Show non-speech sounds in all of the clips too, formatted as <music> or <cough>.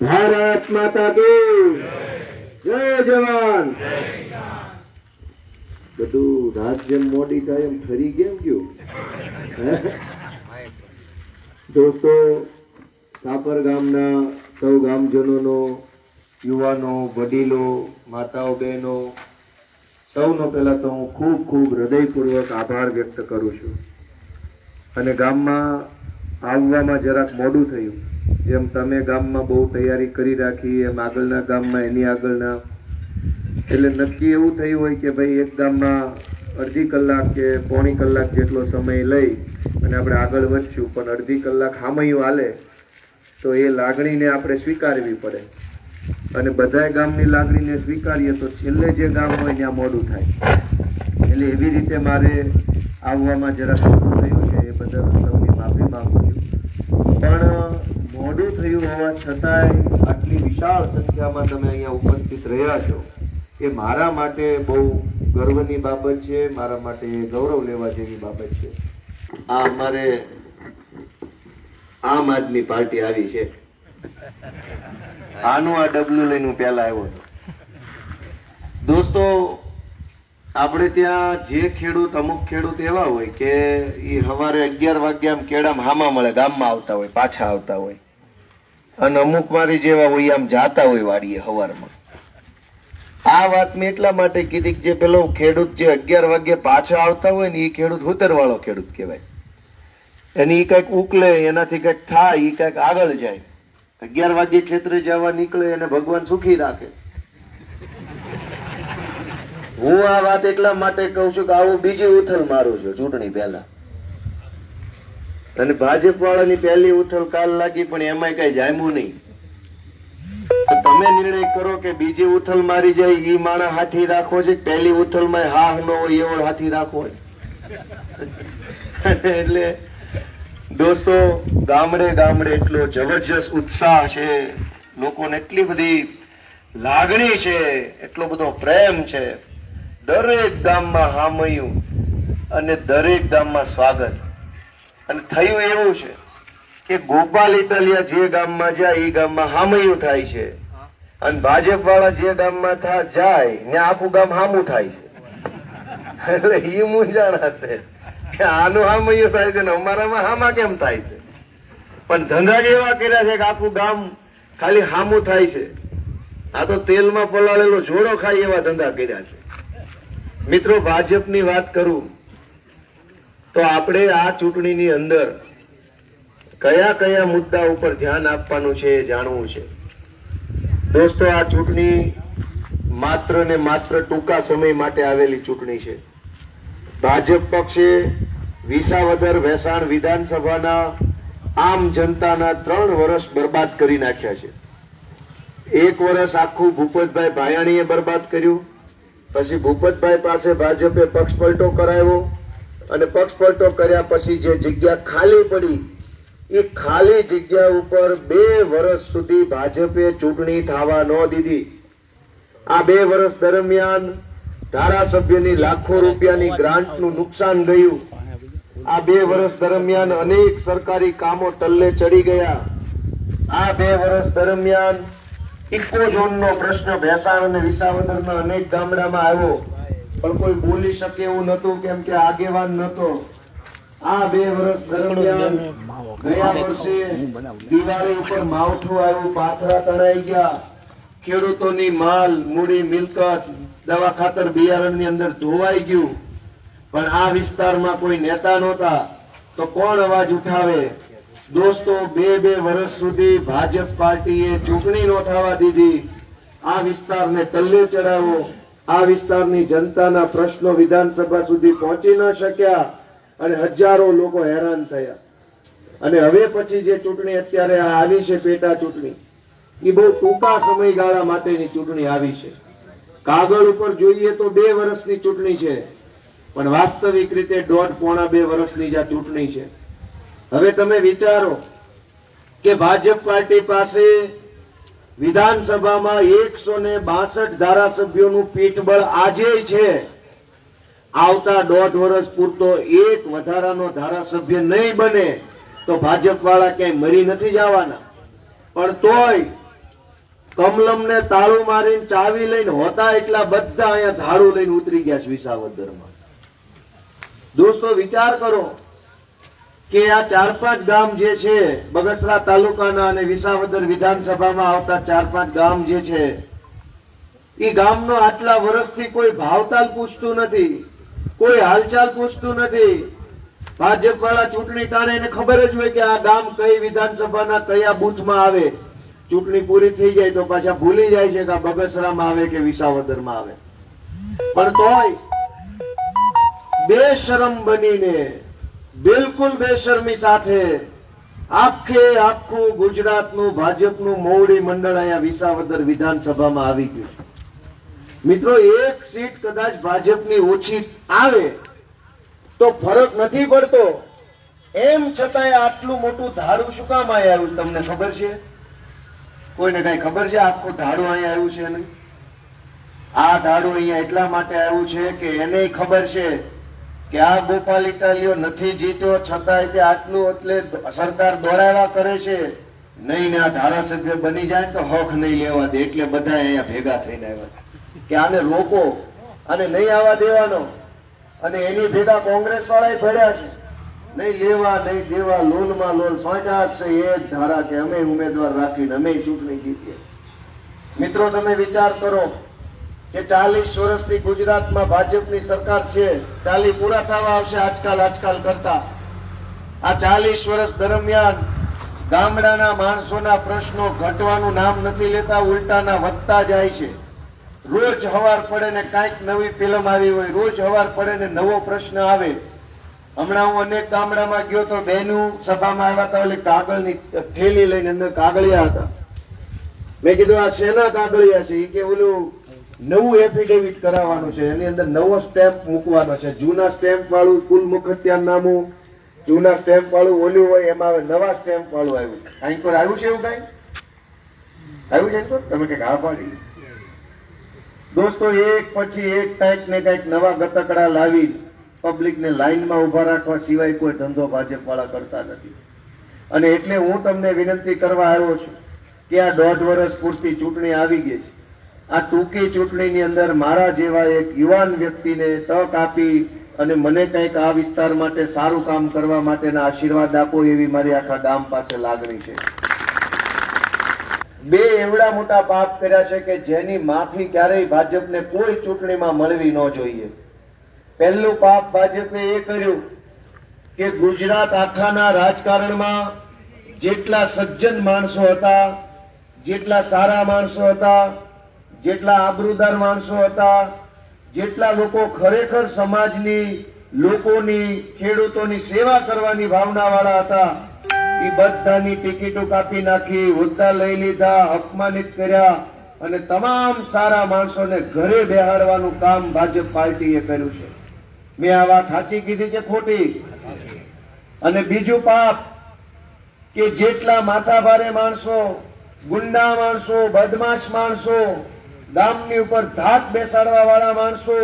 ભારત માતા કી જય જવાન. બધું રાત જેમ મોડી થાય એમ ફરી કેમ ગયું? દોસ્તો, સાપર ગામના સૌ ગામજનોનો, યુવાનો, વડીલો, માતાઓ બહેનો, સૌનો પહેલા તો હું ખૂબ ખૂબ હૃદયપૂર્વક આભાર વ્યક્ત કરું છું. અને ગામમાં આવવામાં જરાક મોડું થયું. જેમ તમે ગામમાં બહુ તૈયારી કરી રાખી, એમ આગળના ગામમાં એની આગળના. એટલે નક્કી એવું થયું હોય કે ભાઈ એક ગામમાં અડધી કલાક કે પોણી કલાક જેટલો સમય લઈ અને આપણે આગળ વધશું, પણ અડધી કલાક હામયું હાલે, તો એ લાગણીને આપણે સ્વીકારવી પડે. અને બધાય ગામની લાગણીને સ્વીકારીએ તો છેલ્લે જે ગામ હોય ત્યાં મોડું થાય. એટલે એવી રીતે મારે આવવામાં જરા થયું છે એ બદલ હું સૌની માફી માંગુ છું પણ મોડું થયું હોવા છતાંય આટલી વિશાળ સંખ્યામાં તમે અહીંયા ઉપસ્થિત રહ્યા છો. એ મારા માટે બહુ ગર્વની બાબત છે, મારા માટે ગૌરવ લેવા જેવી બાબત છે. આ અમારે આમ આદમી પાર્ટી આવી છે. આનું આ ડબલું લઈને હું પહેલા આવ્યો હતો. દોસ્તો, આપણે ત્યાં જે ખેડૂત અમુક ખેડૂત એવા હોય કે એ સવારે અગિયાર વાગ્યા કેળામાં હામા મળે, ગામમાં આવતા હોય, પાછા આવતા હોય. અને અમુક મારી જેવા હોય આમ જાતા હોય વાડીએ સવારમાં આ વાત મેં એટલા માટે કીધી કે જે પેલો ખેડૂત જે અગિયાર વાગ્યે પાછા આવતા હોય ને એ ખેડૂત હુતરવાળો ખેડૂત કહેવાય. એની એ કંઈક ઉકલે, એનાથી કંઈક થાય એ કંઈક આગળ જાય. અગિયાર વાગ્યે ક્ષેત્રે જવા નીકળે અને ભગવાન સુખી રાખે. હું આ વાત એટલા માટે કહું છું કે આવું બીજી ઉથલ મારું છું, ચૂંટણી પહેલા. અને ભાજપ વાળાની પહેલી ઉથલ કાલ લાગી, પણ એમાંય કઈ જામ્યું નહીં. તમે નિર્ણય કરો કે બીજી ઉથલ મારી જાય, ઈ માણા હાથી રાખવો છે પહેલી ઉથલમાં હા ન હોય, એવો હાથી રાખવો છે? <laughs> એટલે દોસ્તો, ગામડે ગામડે એટલો જબરજસ્ત ઉત્સાહ છે, લોકોને એટલી બધી લાગણી છે, એટલો બધો પ્રેમ છે. દરેક ગામમાં હામયું અને દરેક ગામમાં સ્વાગત. અને થયું એવું છે કે ગોપાલ ઇટાલિયા જે ગામમાં જાય એ ગામમાં હામયું થાય છે. અને ભાજપ વાળા જે ગામમાં જાય, ને આખું ગામ હામું થાય છે. એટલે એ મૂંઝાણ હશે કે આનું હામયું થાય છે ને અમારામાં હામા કેમ થાય છે? પણ ધંધા જ એવા કર્યા છે કે આખું ગામ ખાલી હામું થાય છે. આ તો તેલમાં પલાળેલો જોડો ખાય એવા ધંધા કર્યા છે. મિત્રો, ભાજપની વાત કરું તો આપણે આ ચૂંટણીની અંદર કયા કયા મુદ્દા ઉપર ધ્યાન આપવાનું છે એ જાણવું છે. દોસ્તો, આ ચૂંટણી માત્ર ને માત્ર ટૂંકા સમય માટે આવેલી ચૂંટણી છે. ભાજપ પક્ષે વિસાવદર વેસાણ વિધાનસભાના આમ જનતાના ત્રણ વર્ષ બરબાદ કરી નાખ્યા છે. એક વર્ષ આખું ભૂપતભાઈ ભાયાણીએ બરબાદ કર્યું. પછી ભૂપતભાઈ પાસે ભાજપે પક્ષ પલટો કરાવ્યો. અને પક્ષપલટો કર્યા પછી જે જગ્યા ખાલી પડી, એ ખાલી જગ્યા ઉપર બે વર્ષ સુધી ભાજપે ચૂંટણી થવા ન દીધી. આ બે વર્ષ દરમિયાન ધારાસભ્યની લાખો રૂપિયાની ગ્રાન્ટનું નુકસાન ગયું. આ બે વર્ષ દરમિયાન અનેક સરકારી કામો ટલ્લે ચડી ગયા. આ બે વર્ષ દરમિયાન ઇકો ઝોનનો પ્રશ્ન ભેસાણ અને વિસાવદરના અનેક ગામડામાં આવ્યો. પણ કોઈ બોલી શકે એવું નતું કેમ કે આગેવાન નતો આ બે વર્ષ દરમિયાન ગયા વર્ષે દિવાળી ઉપર માવઠું આવ્યું, પાથરા તણાઈ ગયા. ખેડૂતોની માલ, મૂડી, મિલકત, દવા ખાતર બિયારણની અંદર ધોવાઈ ગયું. પણ આ વિસ્તારમાં કોઈ નેતા નહોતા. તો કોણ અવાજ ઉઠાવે? દોસ્તો, બે બે વર્ષ સુધી ભાજપ પાર્ટીએ ચૂંટણી નો થવા દીધી. આ વિસ્તારને તલ્લે ચડાવો. આ વિસ્તારની જનતાના પ્રશ્નો વિધાનસભા સુધી પહોંચી ન શક્યા અને હજારો લોકો હેરાન થયા. અને હવે પછી જે ચૂંટણી અત્યારે આવી છે પેટા ચૂંટણી, એ બહુ ટૂંકા સમયગાળા માટેની ચૂંટણી આવી છે. કાગળ ઉપર જોઈએ તો બે વર્ષની ચૂંટણી છે, પણ વાસ્તવિક રીતે દોઢ પોણા બે વર્ષની જ આ ચૂંટણી છે. હવે તમે વિચારો કે ભાજપ પાર્ટી પાસે વિધાનસભામાં એકસો ને બાસઠ ધારાસભ્યોનું પીઠબળ આજે છે. આવતા દોઢ વર્ષ પૂરતો એક વધારાનો ધારાસભ્ય નહીં બને તો ભાજપ વાળા ક્યાંય મરી નથી જવાના. પણ તોય કમલમને તાળું મારીને ચાવી લઈને હોતા એટલા બધા અહીંયા ધાડું લઈને ઉતરી ગયા છે વિસાવદરમાં. દોસ્તો, વિચાર કરો. કે આ ચાર પાંચ ગામ જે છે, બગસરા તાલુકાના અને વિસાવદર વિધાનસભામાં આવતા ચાર પાંચ ગામ જે છે એ ગામનો આટલા વર્ષથી કોઈ ભાવતાલ પૂછતું નથી, કોઈ હાલચાલ પૂછતું નથી. ભાજપ વાળા ચૂંટણી ટાણે એને ખબર જ હોય કે આ ગામ કઈ વિધાનસભાના કયા બૂથમાં આવે. ચૂંટણી પૂરી થઈ જાય તો પાછા ભૂલી જાય છે કે બગસરામાં આવે કે વિસાવદરમાં આવે. પણ તોય બેશરમ બનીને બિલકુલ બેશરમી સાથે આખે આખું ગુજરાતનું, ભાજપનું મોવડી મંડળ અહીંયા વિસાવદર વિધાનસભામાં આવી ગયું મિત્રો, એક સીટ કદાચ ભાજપની ઓછી આવે તો ફરક નથી પડતો. એમ છતાંય આટલું મોટું ધાડું શું કામ અહીંયા આવ્યું તમને ખબર છે? કોઈને કઈ ખબર છે આખું ધાડું અહીંયા આવ્યું છે નહીં આ ધાડું અહીંયા એટલા માટે આવ્યું છે કે એને ખબર છે કે આ ગોપાલ ઇટાલીઓ નથી જીત્યો, છતાંય તે આટલું એટલે સરકાર દોરાવા કરે છે. નહીં ને આ ધારાસભ્ય બની જાય તો હક નહીં લેવા દે, એટલે બધા અહીંયા ભેગા થઈને આવ્યા કે આને રોકો અને નહીં આવવા દેવાનો. અને એની ભેગા કોંગ્રેસ વાળા ભર્યા છે. નહીં લેવા, નહીં દેવા, લોનમાં લોન સોચા છે. એ જ ધારા કે અમે ઉમેદવાર રાખીને અમે ચૂંટણી જીતીએ. મિત્રો, તમે વિચાર કરો. કે ચાલીસ વર્ષથી ગુજરાતમાં ભાજપની સરકાર છે, ચાલી પૂરા થવા આવશે આજકાલ આજકાલ કરતા. આ ચાલીસ વર્ષ દરમિયાન ગામડાના માણસોના પ્રશ્નો ઘટવાનું નામ નથી લેતા, ઉલટાના વધતા જાય છે. રોજ હવાર પડે ને કાંઈક નવી ફિલ્મ આવી હોય, રોજ હવાર પડે ને નવો પ્રશ્ન આવે. હમણાં હું અનેક ગામડામાં ગયો તો બહેનું સભામાં આવ્યા હતા, ઓલી કાગળની થેલી લઈને અંદર કાગળિયા હતા. મેં કીધું, આ શેના કાગળિયા છે? એ કે, ઓલું નવું એફિડેવિટ કરાવવાનું છે. એની અંદર નવો સ્ટેમ્પ મૂકવાનો છે. જૂના સ્ટેમ્પ વાળું કુલ મુખત્યાર નામું, જૂના સ્ટેમ્પ વાળું ઓલું હોય, એમાં આવે નવા સ્ટેમ્પ વાળું આવ્યું. કાંઈક પર આવ્યું છે એવું કઈ? આવ્યું છે તો તમે કંઈક હા પાડી. દોસ્તો, એક પછી એક કંઈક ને કંઈક નવા ગતકડા લાવી પબ્લિકને લાઈનમાં ઊભા રાખવા સિવાય કોઈ ધંધો ભાજપ વાળા કરતા નથી. અને એટલે હું તમને વિનંતી કરવા આવ્યો છું કે આ દોઢ વર્ષ પૂરતી ચૂંટણી આવી ગઈ છે. આ ટૂંકી ચૂંટણીની અંદર મારા જેવા એક યુવાન વ્યક્તિને તક આપી અને મને કંઈક આ વિસ્તાર માટે સારું કામ કરવા માટેના આશીર્વાદ આપો એવી મારી આખા ગામ પાસે લાગણી છે. બે એવડા મોટા પાપ કર્યા છે કે જેની માફી ક્યારેય ભાજપને કોઈ ચૂંટણીમાં મળવી ન જોઈએ. પહેલું પાપ ભાજપે એ કર્યું કે ગુજરાત આખાના રાજકારણમાં જેટલા સજ્જન માણસો હતા, જેટલા સારા માણસો હતા જેટલા આબરૂદાર માણસો હતા, જેટલા લોકો ખરેખર સમાજની, લોકોની, ખેડૂતોની સેવા કરવાની ભાવના વાળા હતા એ બધાની ટિકિટો કાપી નાખી, હોદ્દા લઈ લીધા, અપમાનિત કર્યા અને તમામ સારા માણસોને ઘરે બેહાડવાનું કામ ભાજપ પાર્ટીએ કર્યું છે. મેં આ વાત સાચી કીધી કે ખોટી? અને બીજું પાપ કે જેટલા માથાભારે માણસો, ગુંડા માણસો, બદમાશ માણસો ગામની ઉપર ધાક બેસાડવા વાળા માણસો,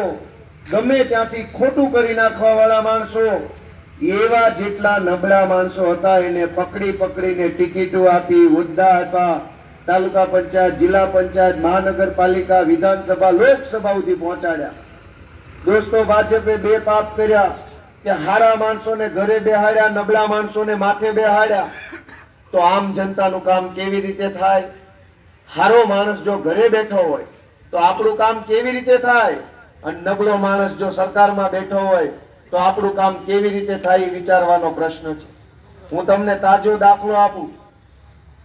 ગમે ત્યાંથી ખોટું કરી નાખવા વાળા માણસો, એવા જેટલા નબળા માણસો હતા, એને પકડી પકડીને ટિકિટો આપી હોદ્દા હતા તાલુકા પંચાયત, જિલ્લા પંચાયત, મહાનગરપાલિકા, વિધાનસભા, લોકસભા સુધી પહોંચાડ્યા. દોસ્તો, ભાજપે બે પાપ કર્યા કે હારા માણસોને ઘરે બેહાડ્યા, નબળા માણસોને માથે બેહાડ્યા. તો આમ જનતાનું કામ કેવી રીતે થાય? હારો માણસ જો ઘરે બેઠો હોય, તો આપણું કામ કેવી રીતે થાય? અને નબળો માણસ જો સરકારમાં બેઠો હોય, તો આપણું કામ કેવી રીતે થાય વિચારવાનો પ્રશ્ન છે. હું તમને તાજો દાખલો આપું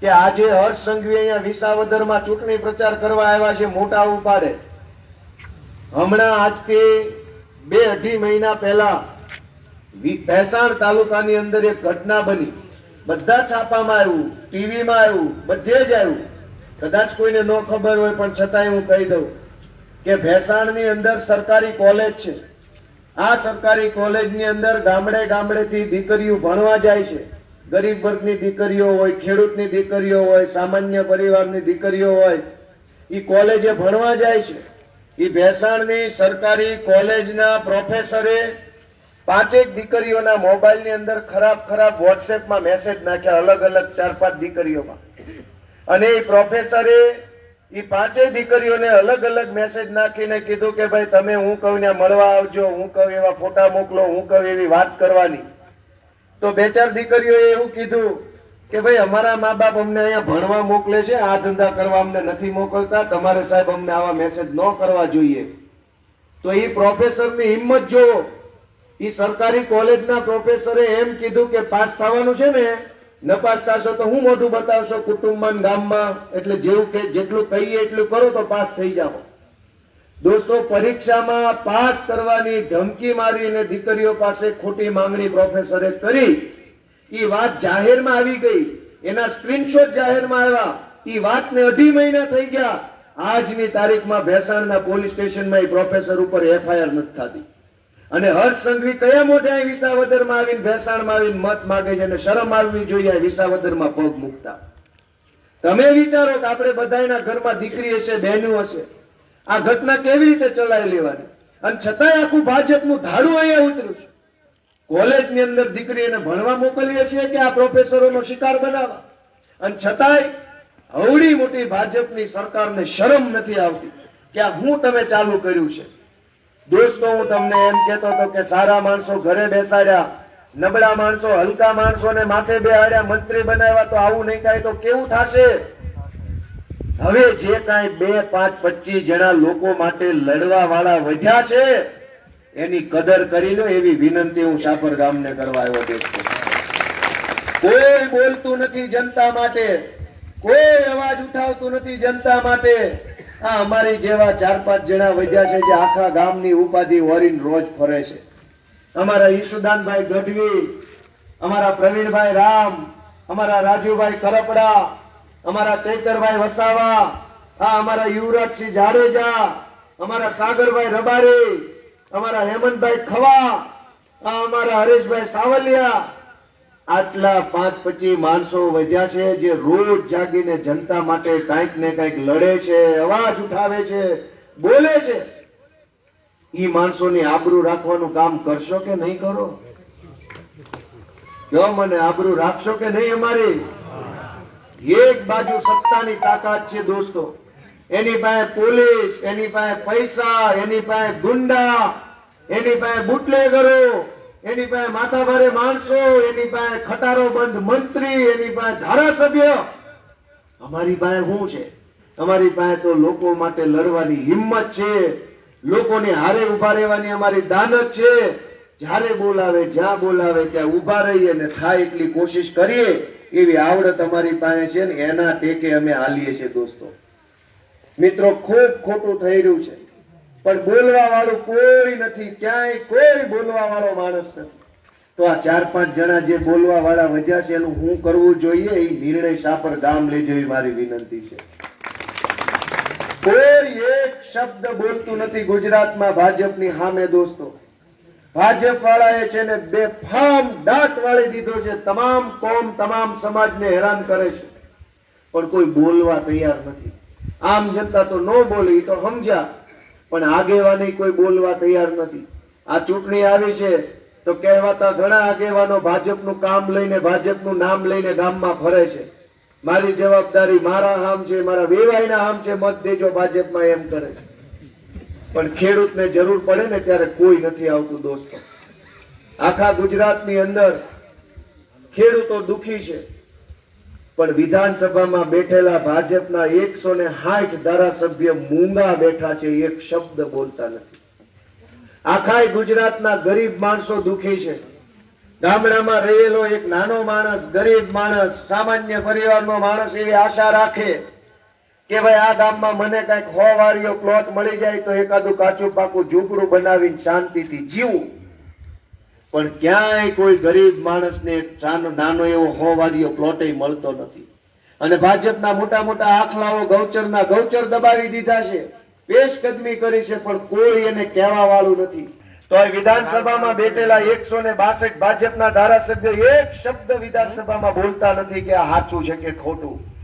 કે આજે હર્ષ સંઘવી અહીંયા વિસાવદરમાં ચૂંટણી પ્રચાર કરવા આવ્યા છે મોટા ઉપાડે. હમણાં આજથી બે અઢી મહિના પહેલા ભેસાણ તાલુકાની અંદર એક ઘટના બની. બધા છાપામાં આવ્યું, ટીવીમાં આવ્યું, બધે જ આવ્યું. કદાચ કોઈને ન ખબર હોય, પણ છતાંય હું કહી દઉં કે ભેસાણની અંદર સરકારી કોલેજ છે. આ સરકારી કોલેજની અંદર ગામડે ગામડેથી દીકરીઓ ભણવા જાય છે. ગરીબ વર્ગની દીકરીઓ હોય, ખેડૂતની દીકરીઓ હોય, સામાન્ય પરિવારની દીકરીઓ હોય એ કોલેજે ભણવા જાય છે. એ ભેસાણની સરકારી કોલેજના પ્રોફેસરે પાંચેક દીકરીઓના મોબાઈલની અંદર ખરાબ ખરાબ વોટ્સએપમાં મેસેજ નાખ્યા, અલગ અલગ ચાર પાંચ દીકરીઓમાં. અને એ પ્રોફેસરે એ પાંચેય દીકરીઓને અલગ અલગ મેસેજ નાખીને કીધું કે ભાઈ તમે હું કહું ને મળવા આવજો, હું કહું એવા ફોટા મોકલો, હું કહું એવી વાત કરવાની. તો બે ચાર દીકરીઓએ એવું કીધું કે ભાઈ અમારા મા બાપ અમને અહીંયા ભણવા મોકલે છે, આ ધંધા કરવા અમને નથી મોકલતા, તમારે સાહેબ અમને આવા મેસેજ ન કરવા જોઈએ. તો એ પ્રોફેસરની હિંમત જોવો. એ સરકારી કોલેજના પ્રોફેસરે એમ કીધું કે પાસ થવાનું છે ને નપાસ થશો તો હું મોઢું બતાવશો કુટુંબમાં ગામમાં? એટલે જેવું કે જેટલું કહીએ એટલું કરો તો પાસ થઈ જાઓ. દોસ્તો, પરીક્ષામાં પાસ કરવાની ધમકી મારીને દીકરીઓ પાસે ખોટી માંગણી પ્રોફેસરે કરી. એ વાત જાહેરમાં આવી ગઈ. એના સ્ક્રીનશોટ જાહેરમાં આવ્યા. એ વાતને અઢી મહિના થઈ ગયા. આજની તારીખમાં ભેસાણના પોલીસ સ્ટેશનમાં એ પ્રોફેસર ઉપર એફઆઈઆર નથી થતી. અને હર્ષ સંઘવી કયા મોઢે અહીં વિસાવદરમાં આવીને ભેસાણમાં આવીને મત માગે છે અને શરમ આવવી જોઈએ આ વિસાવદરમાં પગ મૂકતા. તમે વિચારો કે આપણે બધાના ઘરમાં દીકરી હશે, બહેનો હશે. આ ઘટના કેવી રીતે ચલાવી લેવાની? અને છતાંય આખું ભાજપનું ધાડું અહીંયા ઉતર્યું છે. કોલેજની અંદર દીકરીને ભણવા મોકલીએ છીએ કે આ પ્રોફેસરોનો શિકાર બનાવવા? અને છતાંય હવડી મોટી ભાજપની સરકારને શરમ નથી આવતી કે આ હું તમે ચાલુ કર્યું છે. દોસ્તો, હું તમને એમ કેતો હતો કે સારા માણસો ઘરે બેસાડ્યા, નબળા માણસો, હલકા માણસોને માથે બેહાડ્યા, મંત્રી બનાવ્યા, તો આવું નહીં થાય તો કેવું થશે? હવે જે કાંઈ બે, પાંચ, પચીસ જણા લોકો માટે લડવા વાળા વધ્યા છે, એની કદર કરી લો એવી વિનંતી હું શાપર ગામને કરવા આવ્યો છું. કોઈ બોલતું નથી જનતા માટે, કોઈ અવાજ ઉઠાવતું નથી જનતા માટે આ અમારી જેવા ચાર પાંચ જણા વધ્યા છે જે આખા ગામની ઉપાધિ વરીને રોજ ફરે છે. અમારા ઈશુદાનભાઈ ગઢવી, અમારા પ્રવીણભાઈ રામ, અમારા રાજુભાઈ કરપડા, અમારા ચૈતરભાઈ વસાવા, આ અમારા યુવરાજસિંહ જાડેજા, અમારા સાગરભાઈ રબારી, અમારા હેમંતભાઈ ખવા, આ અમારા હરેશભાઈ સાવલિયા આટલા પાંચ પચી માણસો વધ્યા છે જે રોજ જાગીને જનતા માટે કાંઈક ને કાંઈક લડે છે, અવાજ ઉઠાવે છે, બોલે છે. એ માણસોની આબરૂ રાખવાનું કામ કરશો કે નહીં કરો? જો મને આબરૂ રાખશો કે નહીં અમારી? એક બાજુ સત્તાની તાકાત છે દોસ્તો. એની પાસે પોલીસ, એની પાસે પૈસા, એની પાસે ગુંડા, એની પાસે બુટલેગરો. એની પાસે માથાભારે માણસો, એની પાસે ખટારો બંધ મંત્રી, એની પાસે ધારાસભ્ય. અમારી પાસે શું છે? અમારી પાસે તો લોકો માટે લડવાની હિંમત છે. લોકોની હારે ઊભા રહેવાની અમારી દાનત છે. જ્યારે બોલાવે, જ્યાં બોલાવે, ત્યાં ઊભા રહીએ ને થાય એટલી કોશિશ કરીએ, એવી આવડત અમારી પાસે છે ને એના ટેકે અમે હાલીએ છીએ દોસ્તો. મિત્રો, ખૂબ ખોટું થઈ રહ્યું છે. પણ બોલવા વાળું કોઈ નથી, ક્યાંય કોઈ બોલવા વાળો માણસ નથી. તો આ ચાર પાંચ જણા જે બોલવા વાળા વધ્યા છે, એનું હું કરવું જોઈએ, એ નિર્ણય સાપર ગામ લેજો એ મારી વિનંતી છે. કોઈ એક શબ્દ બોલતું નથી ગુજરાતમાં ભાજપની સામે દોસ્તો. ભાજપ વાળાએ છે ને બે ફામ દાટ વાળી દીધો છે, તમામ કોમ તમામ સમાજને હેરાન કરે છે. પણ કોઈ બોલવા તૈયાર નથી. આમ જનતા તો ન બોલી તો સમજ્યા. પણ આગેવાની કોઈ બોલવા તૈયાર નથી. આ ચૂંટણી આવી છે, તો કહેવાતા ઘણા આગેવાનો ભાજપનું કામ લઈને, ભાજપનું નામ લઈને ગામમાં ફરે છે. મારી જવાબદારી મારા હામ છે, મારા વેવાઈના હામ છે, મત દેજો ભાજપમાં એમ કરે પણ ખેડૂતને જરૂર પડે ને ત્યારે કોઈ નથી આવતું દોસ્તો. આખા ગુજરાતની અંદર ખેડૂતો દુખી છે. પણ વિધાનસભામાં બેઠેલા ભાજપના એકસો ને સાઠ ધારાસભ્ય મૂંગા બેઠા છે એક શબ્દ બોલતા નથી. આખાય ગુજરાતના ગરીબ માણસો દુખી છે. ગામડામાં રહેલો એક નાનો માણસ, ગરીબ માણસ, સામાન્ય પરિવારનો માણસ એવી આશા રાખે કે ભાઈ આ ગામમાં મને કંઈક હો વાળીઓ પ્લોટ મળી જાય તો એકાદું કાચું પાકું ઝૂંપડું બનાવીને શાંતિથી જીવું. પણ ક્યાંય કોઈ ગરીબ માણસને નાનો એવો હો વાળીઓ પ્લોટ મળતો નથી. અને ભાજપના મોટા મોટા આખલાઓ ગૌચરના ગૌચર દબાવી દીધા છે. પેશકદમી કરી છે, પણ કોઈ એને કહેવા વાળું નથી. તો વિધાનસભામાં બેઠેલા એકસો ને બાસઠ ભાજપના ધારાસભ્ય એક શબ્દ વિધાનસભામાં બોલતા નથી કે આ સાચું છે કે ખોટું.